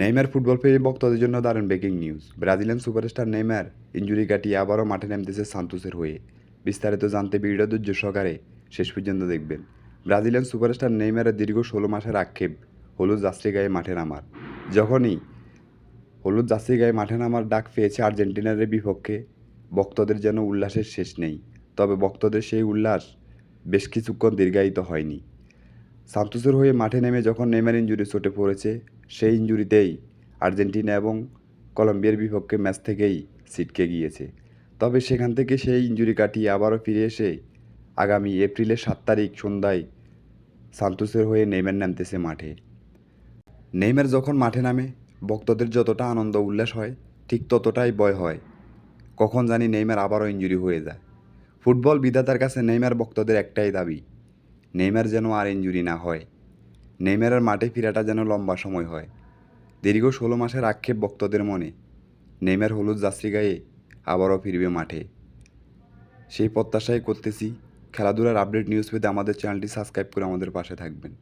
Neymar football পেয়ে ভক্তদের জন্য দারুণ breaking news Brazilian superstar Neymar injury কাটিয়ে আবারও মাঠে নামতেছে সান্তোসের হয়ে। বিস্তারিত জানতে ভিডিও ধৈর্য সহকারে শেষ পর্যন্ত দেখবেন। ব্রাজিলিয়ান সুপারস্টার নেইমারের দীর্ঘ ষোলো মাসের আক্ষেপ, হলুদ যাত্রী গায়ে মাঠে নামার। যখনই হলুদ যাত্রী গায়ে মাঠে নামার ডাক পেয়েছে আর্জেন্টিনার বিপক্ষে ভক্তদের যেন উল্লাসের শেষ নেই। তবে ভক্তদের সেই উল্লাস বেশ কিছুক্ষণ দীর্ঘায়িত হয়নি। সান্তোসের হয়ে মাঠে নেমে যখন নেইমার ইঞ্জুরি চোটে পড়েছে, সেই ইঞ্জুরিতেই আর্জেন্টিনা এবং কলম্বিয়ার বিপক্ষে ম্যাচ থেকেই ছিটকে গিয়েছে। তবে সেখান থেকে সেই ইঞ্জুরি কাটিয়ে আবারও ফিরে এসে আগামী এপ্রিলের সাত তারিখ সন্ধ্যায় সান্তোসের হয়ে নেইমার নামতেছে মাঠে। নেইমার যখন মাঠে নামে, ভক্তদের যতটা আনন্দ উল্লাস হয়, ঠিক ততটাই ভয় হয়। কখন জানি নেইমার আবারও ইঞ্জুরি হয়ে যায়। ফুটবল বিধাতার কাছে নেইমার ভক্তদের একটাই দাবি নেইমার যেন আর ইঞ্জুরি না হয়। নেইমারের মাঠে ফিরাটা যেন লম্বা সময় হয়। দীর্ঘ ষোলো মাসের আক্ষেপ ভক্তদের মনে। নেইমার হলুদ যাত্রী গায়ে আবারও ফিরবে মাঠে। সেই প্রত্যাশাই করতেছি, খেলাধুলার আপডেট নিউজ পেতে আমাদের চ্যানেলটি সাবস্ক্রাইব করে আমাদের পাশে থাকবেন।